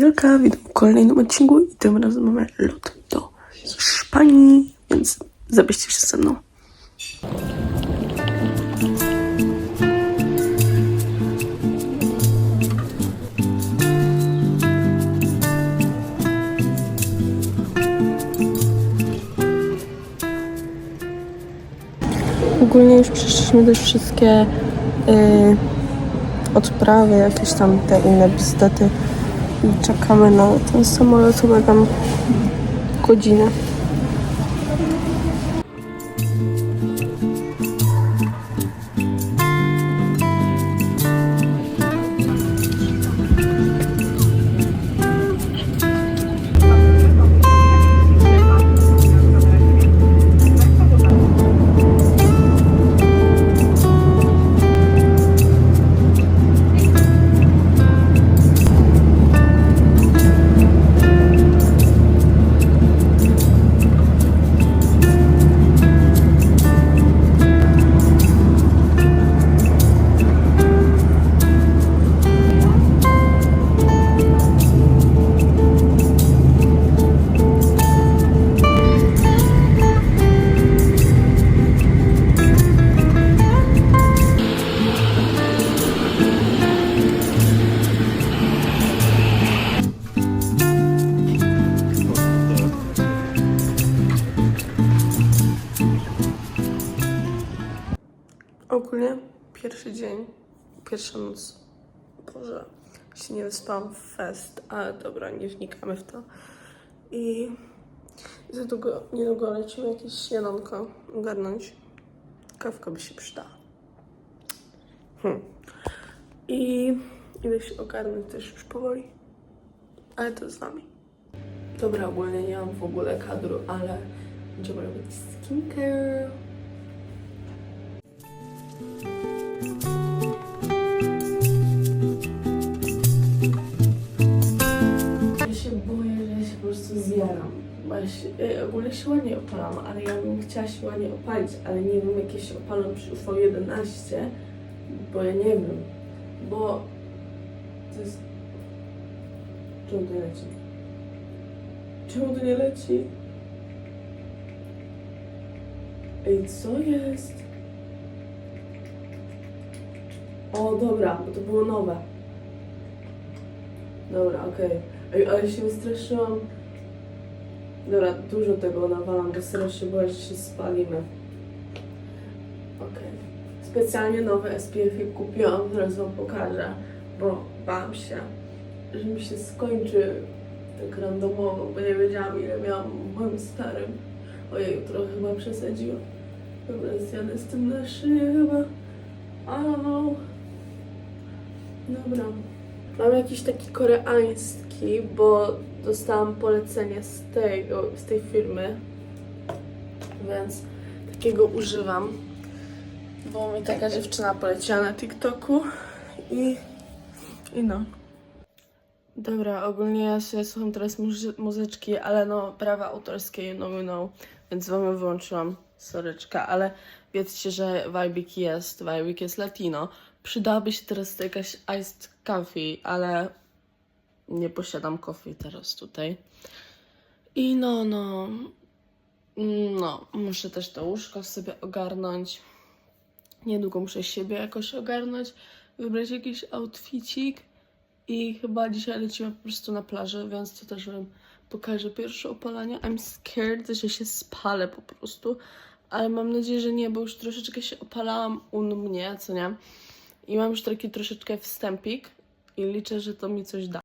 Julka, witam w kolejnym odcinku i tym razem mamy lot do Hiszpanii, więc zabierzcie się ze mną. Ogólnie już przeszliśmy też wszystkie y, odprawy, jakieś tam te inne bzdety. I czekamy na ten samolot chyba tam godzinę. Pierwszy dzień, pierwsza noc. Boże, się nie wyspałam w fest, ale dobra, nie wnikamy w to. I za długo, niedługo lecimy jakieś śniadanko ogarnąć. Kawka by się przydała. Hmm. I idę się ogarnąć też już powoli. Ale to z wami. Dobra, ogólnie nie mam w ogóle kadru, ale będziemy robić skincare. Się, ja ogólnie się ładnie opalam, ale ja bym chciała się ładnie opalić, ale nie wiem jak ja się opalam przy UV11, bo ja nie wiem. Bo to jest... Czemu to nie leci? Czemu to nie leci? Ej, co jest? O, dobra, bo to było nowe. Dobra, okej. Ej, ale się wystraszyłam. Dobra, dużo tego nawalam, bo serio się boję, że się spalimy. Okej. Specjalnie nowy SPF kupiłam, teraz wam pokażę, bo bałam się, że mi się skończy tak randomowo, bo nie wiedziałam ile miałam w moim starym. Ojej, trochę chyba przesadziłam. Dobra, zjadę z tym na szyję chyba. Don't know. Dobra. Mam jakiś taki koreański, bo dostałam polecenie z, tego, z tej firmy, więc takiego używam. Bo mi taka dziewczyna poleciła na TikToku i, i no. Dobra, ogólnie ja sobie słucham teraz muzy- muzyczki, ale no prawa autorskie, you know, you know, więc wam wyłączyłam, soreczka, ale wiedzcie, że Vibik jest, Vibik jest latino. Przydałaby się teraz jakaś iced coffee, ale nie posiadam coffee teraz tutaj. I no, no, no, muszę też to łóżko sobie ogarnąć. Niedługo muszę siebie jakoś ogarnąć, wybrać jakiś outficik. I chyba dzisiaj lecimy po prostu na plażę, więc to też wam pokażę pierwsze opalanie. I'm scared, że się spalę po prostu, ale mam nadzieję, że nie, bo już troszeczkę się opalałam u mnie, co nie? I mam już taki troszeczkę wstępik i liczę, że to mi coś da.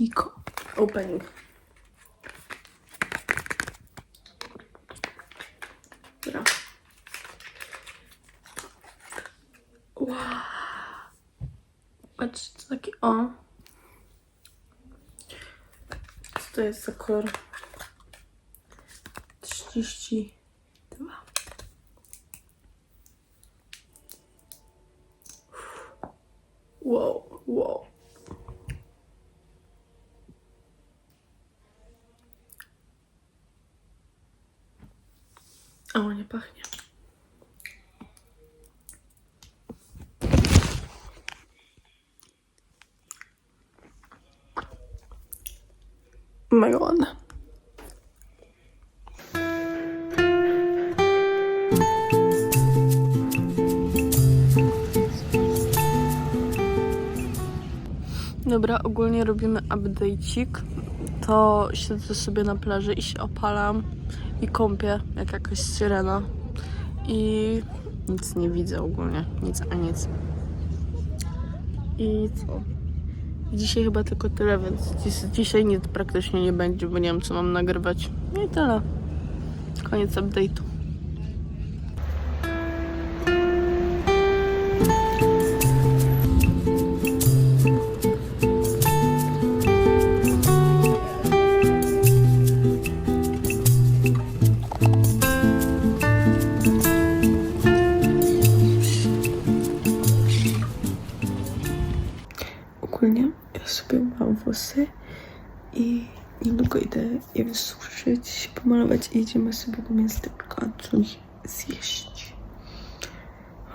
Kiko. Opening. Dobra. Wow. Patrzcie, taki o. Co to jest za kolor? 32. Wow, wow. A ładnie pachnie. Mega ładne. Dobra, ogólnie robimy update'ik. To siedzę sobie na plaży i się opalam i kąpię jak jakaś syrena. I nic nie widzę ogólnie. Nic a nic. I co? Dzisiaj chyba tylko tyle, więc dziś, dzisiaj nic praktycznie nie będzie, bo nie wiem co mam nagrywać. No i tyle. Koniec update'u. Włosy i niedługo idę je wysuszyć, pomalować i idziemy sobie do miasteczka coś zjeść.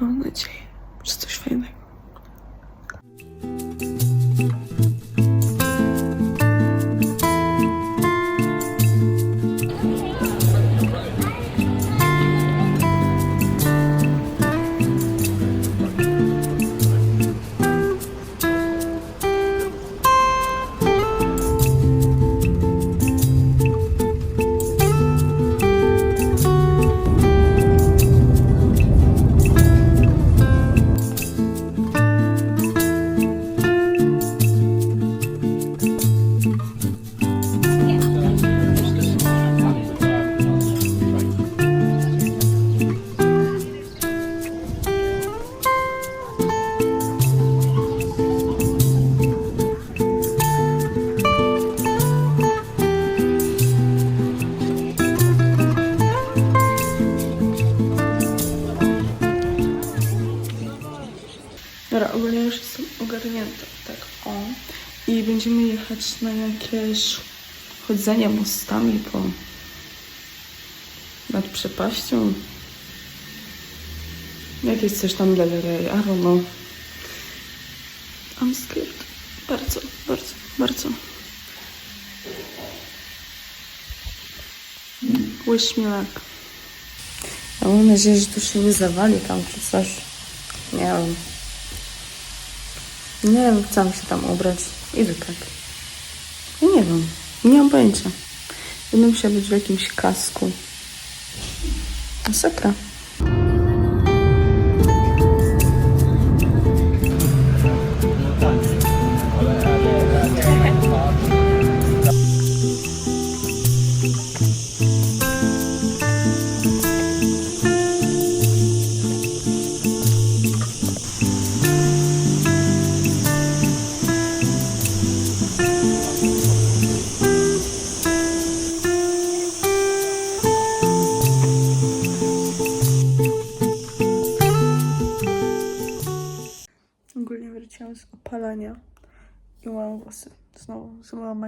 Mam nadzieję, że coś fajnego. Chodzenie mostami po... nad przepaścią. Jakieś coś tam dla Leray, I. I'm scared. Bardzo, bardzo, bardzo. Wish me luck. Ja mam nadzieję, że tu się nie zawali tam czy coś. Nie wiem. Nie wiem, mam się tam ubrać. Idę tak. Nie mam pojęcia. Będę musiała być w jakimś kasku. Masakra.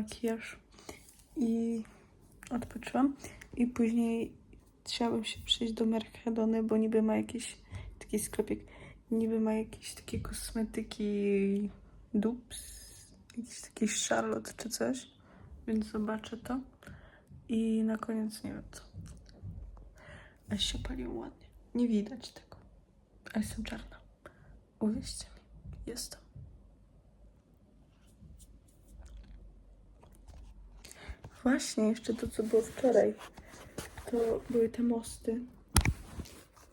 Makijaż i odpoczyłam. I później chciałabym się przejść do Mercadony, bo niby ma jakiś taki sklepik, niby ma jakieś takie kosmetyki dupes, jakiś taki Charlotte czy coś, więc zobaczę to. I na koniec nie wiem co. A się paliło ładnie. Nie widać tego. A jestem czarna. Uwierzcie mi. Jestem. Właśnie, jeszcze to, co było wczoraj, to były te mosty.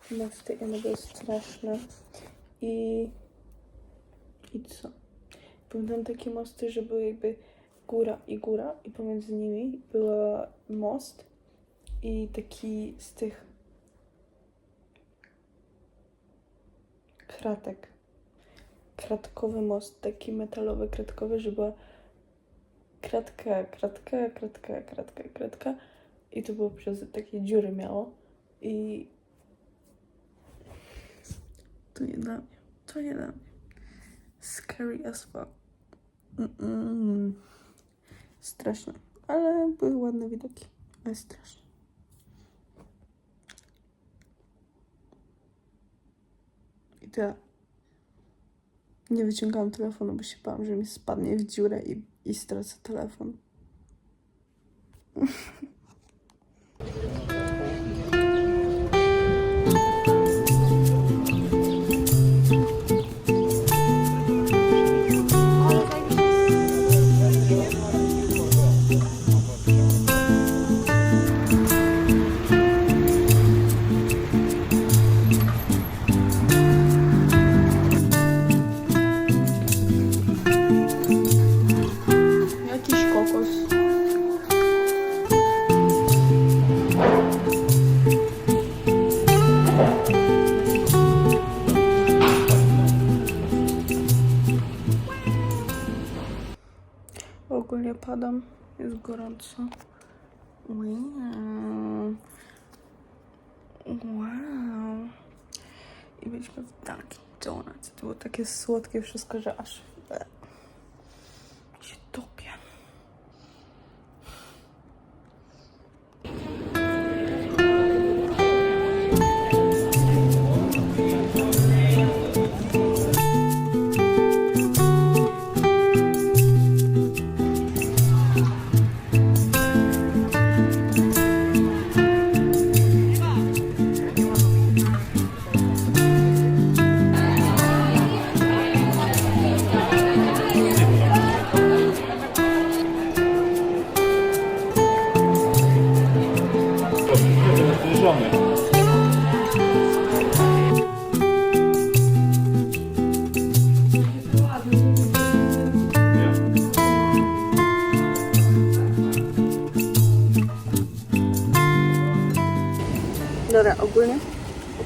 Te mosty, one były straszne. I... I co? Były tam takie mosty, że były jakby góra i góra i pomiędzy nimi był most i taki z tych kratek kratkowy most, taki metalowy, kratkowy, że była kratkę, kratkę, kratkę, kratkę, kratkę i to było przez takie dziury miało i to nie dla mnie, to nie dla mnie. Scary as fuck. Mm-mm. Straszne, ale były ładne widoki, ale straszne. I tyle. Nie wyciągałam telefonu, bo się bałam, że mi spadnie w dziurę i, i stracę telefon. jest gorąco. Wow. Wow. I byliśmy w Dunkin' Donuts. To było takie słodkie wszystko, że aż e, się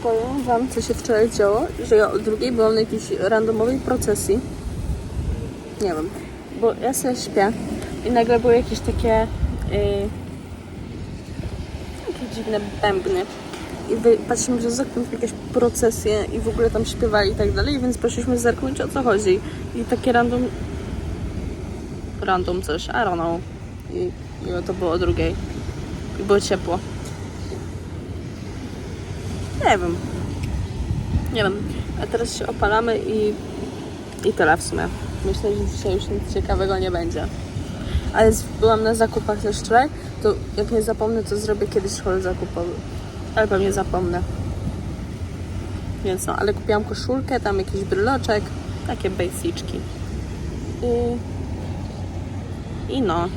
opowiem wam, co się wczoraj działo, że ja o drugiej byłam na jakiejś randomowej procesji. Nie wiem, bo ja sobie śpię i nagle były jakieś takie yy, takie dziwne bębny. I wy, patrzymy, że z oknem jakieś procesje i w ogóle tam śpiewali i tak dalej, więc poszliśmy zerknąć o co chodzi. I takie random random coś, I don't know. I, i to było o drugiej. I było ciepło. Nie wiem. Nie wiem. A teraz się opalamy i, i tyle w sumie. Myślę, że dzisiaj już nic ciekawego nie będzie. Ale byłam na zakupach też wczoraj, to jak nie zapomnę, to zrobię kiedyś haul zakupowy. Ale pewnie zapomnę. Więc no, ale kupiłam koszulkę, tam jakiś bryloczek, takie basyczki. I, I no,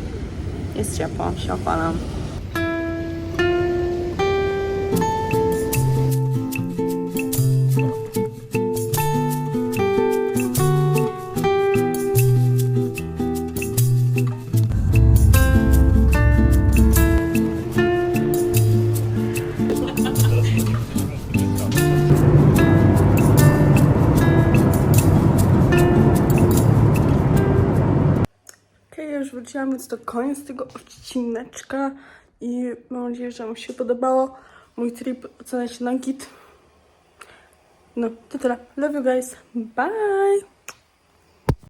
jest ciepło, się opalam. Więc to koniec tego odcineczka i mam nadzieję, że Wam się podobało. Mój trip oceniacie na git. No, to tyle. Love you guys. Bye!